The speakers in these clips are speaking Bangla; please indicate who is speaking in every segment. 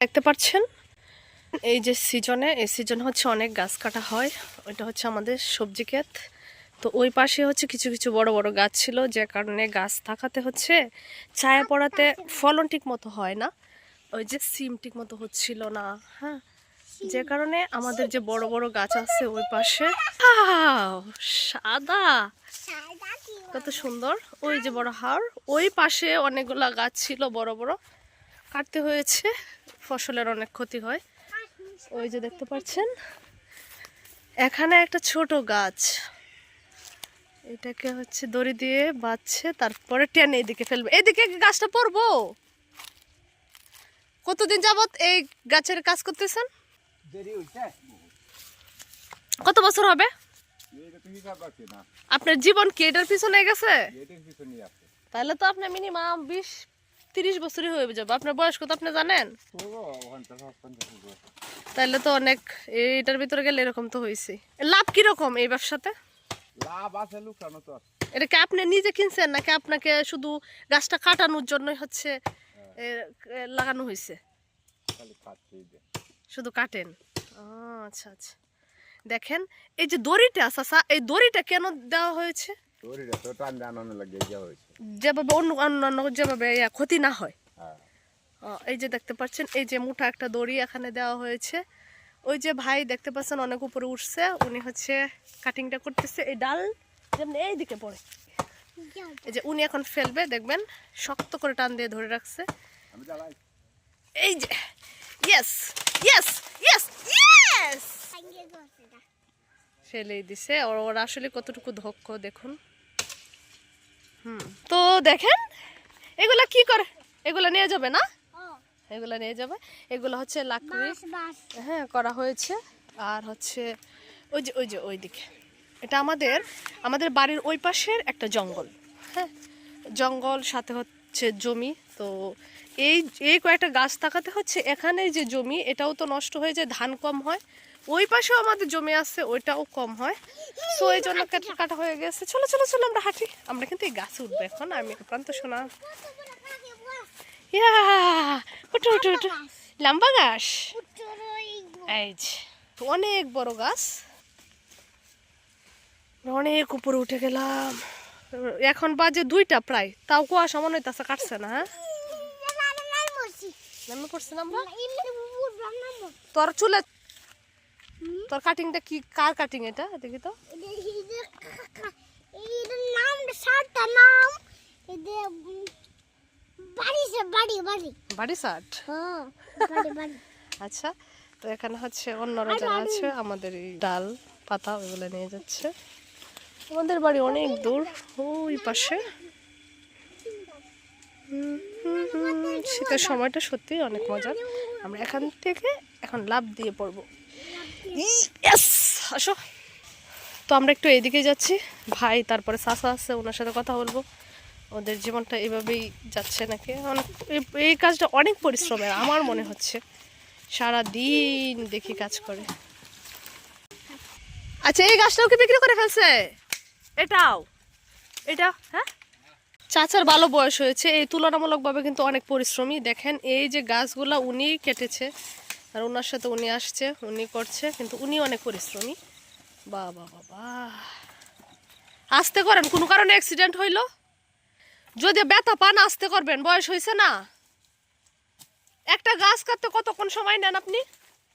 Speaker 1: দেখতে পাচ্ছেন? এই যে সিজনে, এই সিজন হচ্ছে অনেক গাছ কাটা হয়। ওইটা হচ্ছে আমাদের সবজি ক্ষেত। তো ওই পাশে হচ্ছে কিছু কিছু বড় বড় গাছ ছিল, যে কারণে গাছ থাকাতে হচ্ছে। ছায়া পড়াতে ফলন ঠিক মতো হয় না। ওই যে সিম ঠিক মতো হচ্ছিল না হ্যাঁ? যে কারণে আমাদের যে বড় বড় গাছ আছে ওই পাশে। সাদা! কত সুন্দর। ওই যে বড় হাড়, ওই পাশে অনেকগুলা গাছ ছিল, বড় বড়। কাটতে হয়েছে। ফসলের অনেক ক্ষতি হয়। ওই যে দেখতে পাচ্ছেন। এখানে একটা ছোট গাছ। এটাকে হচ্ছে দড়ি দিয়ে বাঁধছে তারপরে টেনে এদিকে ফেলবে। এদিকে গাছটা পড়ব! কতদিন যাবত এই গাছের কাজ করতেছেন? কত বছর হবে? আপনার জীবন কি এটার পিছনে গেছে? তাহলে তো আপনার মিনিমাম বিশ তিরিশ বছরই হয়ে যাবে। আপনার বয়স কত আপনি জানেন। তাহলে তো অনেক এটার ভিতরে গেলে এরকম তো হয়েছে। লাভ কীরকম এই ব্যবসাতে?
Speaker 2: লাভ আছে লোকসানও তো
Speaker 1: এটা কি আপনি নিজে কিনছেন নাকি আপনাকে শুধু গাছটা কাটানোর জন্যই হচ্ছে লাগানো হয়েছে? শুধু কাটেন? আচ্ছা আচ্ছা। দেখেন এই যে দড়িটা চাচা এই দড়িটা কেন দেওয়া হয়েছে?
Speaker 2: দড়িটা তো টান আনানো লাগে যা হয়েছে।
Speaker 1: যেভাবে অন্য অন্যান্য যেভাবে ক্ষতি না হয়।
Speaker 2: হ্যাঁ।
Speaker 1: এই যে দেখতে পাচ্ছেন এই যে মোটা একটা দড়ি এখানে দেওয়া হয়েছে। ওই যে ভাই দেখতে পাচ্ছেন অনেক উপরে উঠছে উনি হচ্ছে কাটিংটা করতেছে। এই ডাল যেমন এই দিকে পড়ে। এই যে উনি এখন ফেলবে দেখবেন শক্ত করে টান দিয়ে ধরে রাখছে। এই যে ইয়েস ইয়েস ইয়েস ইয়েস ফেলেই দিছে। ওর ওর আসলে কতটুকু দক্ষ দেখুন। তো দেখেন এগুলা কি করে? এগুলা নিয়ে যাবে না? এগুলা নিয়ে যাবে। এগুলো হচ্ছে লাকড়ি। হ্যাঁ করা হয়েছে। আর হচ্ছে ওই যে ওই যে ওই দিকে। এটা আমাদের আমাদের বাড়ির ওই পাশের একটা জঙ্গল। হ্যাঁ জঙ্গল সাথে হচ্ছে জমি। তো এই এই কয়েকটা গাছ থাকাতে হচ্ছে, এখানে যে জমি, এটাও তো নষ্ট হয়ে যায়, ধান কম হয়। ওই পাশেও আমাদের জমি আছে, ওইটাও কম হয়। তো এই জন্য কাটা কাটা হয়ে গেছে। চলো চলো চলো, আমরা হাঁটি। আমরা কিন্তু এই গাছে উঠবো এখন আমি প্রান্ত শোনা। উঠো উঠো উঠো। লম্বা গাছ? এই অনেক বড় গাছ। অনেক উপরে উঠে গেলাম। এখন বাজে দুইটা প্রায়। তাও কুয়াশা মনে হইতাছে, কাটছে না হ্যাঁ? নামে পড়ছে না আমরা তোর চুলে তোর কাটিংটা কি? কার কাটিং এটা? দেখি তো। বাড়ি শার্ট আচ্ছা তো এখানে হচ্ছে অন্যরা যারা আছে আমাদের এই ডাল পাতা ওইগুলো নিয়ে যাচ্ছে। আমাদের বাড়ি অনেক দূর ওই পাশে। হুম, শীতের সময়টা সত্যি অনেক মজার। আমরা এখান থেকে এখন লাভ দিয়ে পড়ব! আসো। তো আমরা একটু এইদিকে যাচ্ছি। ভাই, তারপরে সাসা আছে, ওনার সাথে কথা বলব। ওদের জীবনটা এভাবেই যাচ্ছে নাকি? অনেক, এই- এই কাজটা অনেক পরিশ্রমের, আমার মনে হচ্ছে। সারা দিন দেখি কাজ করে। আচ্ছা এই গাছটাও কি বিক্রি করে ফেলছে? এটাও। এটা হ্যাঁ? চাচার ভালো বয়স হয়েছে। এই তুলনামূলকভাবে কিন্তু অনেক পরিশ্রমী। দেখেন এই যে গাছগুলা উনি কেটেছে আর ওনার সাথে উনি আসছে উনি করছে কিন্তু উনি অনেক পরিশ্রমী। বা বাবা বাবা আসতে করেন কোনো কারণে অ্যাক্সিডেন্ট হইল? যদি ব্যথা পান আসতে করবেন বয়স হয়েছে না? একটা গাছ কাটতে কতক্ষণ সময় নেন আপনি?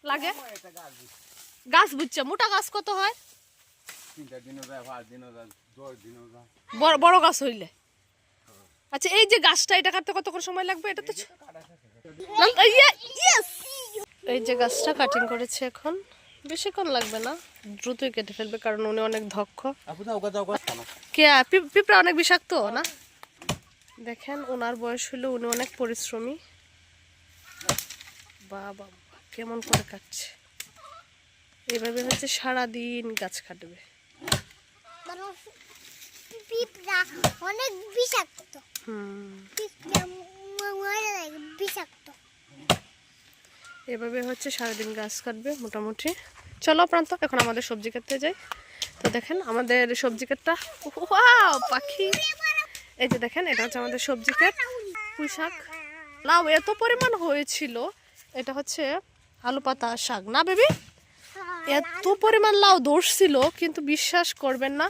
Speaker 1: লাগে? গাছ বুঝছে মোটা গাছ কত হয়? বড় গাছ হইলে। আচ্ছা এই যে গাছটা এটা কাটতে কতক্ষণ সময় লাগবে? এটা তো! এই যে গাছটা কাটিং করেছে এখন বেশিক্ষণ লাগবে না দ্রুতই কেটে ফেলবে কারণ উনি অনেক দক্ষ।
Speaker 2: গা
Speaker 1: কে পিঁপড়া অনেক বিষাক্ত না? দেখেন ওনার বয়স হলো উনি অনেক পরিশ্রমী। বাবা কেমন করে কাটছে। এভাবে হচ্ছে সারাদিন গাছ কাটবে।
Speaker 3: পিঁপড়া, অনেক বিষাক্ত। বিষাক্ত।
Speaker 1: এভাবে হচ্ছে সারাদিন গাছ কাটবে মোটামুটি। চলো প্রান্ত, এখন আমাদের সবজি কাটতে যাই। তো দেখেন, আমাদের সবজি কাটটা পাখি। এই যে দেখেন, এটা হচ্ছে আমাদের সবজি কাট। পুঁই শাক। লাউ, এত পরিমাণ হয়েছিল। এটা হচ্ছে আলু পাতা শাক, না বেবি? এত পরিমাণ লাউ ধরছিল কিন্তু বিশ্বাস করবেন না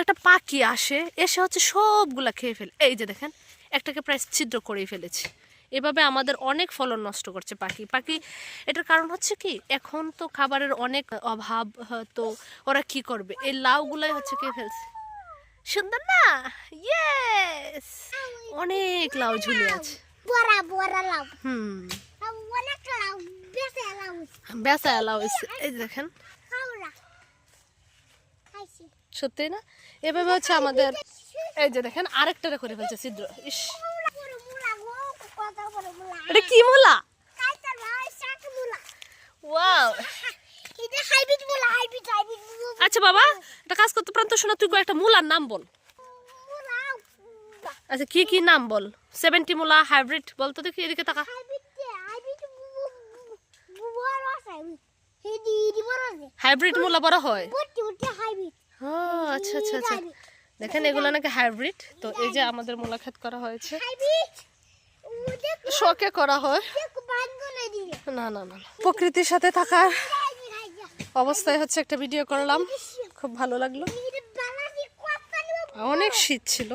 Speaker 1: একটা পাখি আসে এসে হচ্ছে সবগুলা খেয়ে ফেলে। এই যে দেখেন একটাকে প্রায় ছিদ্র করেই ফেলেছে। এভাবে আমাদের অনেক ফলন নষ্ট করছে পাখি। পাখি এটার কারণ হচ্ছে কি এখন তো খাবারের অনেক অভাব তো ওরা কি করবে? এই লাউগুলাই হচ্ছে খেয়ে ফেলছে। সুন্দর না? ইয়েস অনেক লাউ ঝুলে আছে।
Speaker 3: বড়া বড়া লাউ।
Speaker 1: হুম।
Speaker 3: লাউ
Speaker 1: হয়েছে এই দেখেন। সত্যি না? এভাবে হচ্ছে আমাদের এই যে দেখেন আরেকটা করে ফেলছে ছিদ্র। ইস। এটা কি মোলা? ওয়াও।
Speaker 3: এটা
Speaker 1: আচ্ছা বাবা একটা কাজ করতে পারেন তো শোনা তুই একটা মুলার নাম বল। আচ্ছা কি কি নাম বল? সেভেন্টি মুলা হাইব্রিড বল তো দেখি এদিকে তাকা
Speaker 3: হাইব্রিড হাইব্রিড বড় আছে হেদি হেদি বড় আছে
Speaker 1: হাইব্রিড মুলা বড় হয়? ও আচ্ছা আচ্ছা আচ্ছা। দেখেন, এগুলো নাকি হাইব্রিড তো এই যে আমাদের মুলা ক্ষেত করা হয়েছে। শখে করা হয়।
Speaker 3: না
Speaker 1: না না। প্রকৃতির সাথে থাকার অবস্থায় হচ্ছে একটা ভিডিও করলাম। খুব ভালো লাগল। অনেক শীত ছিল।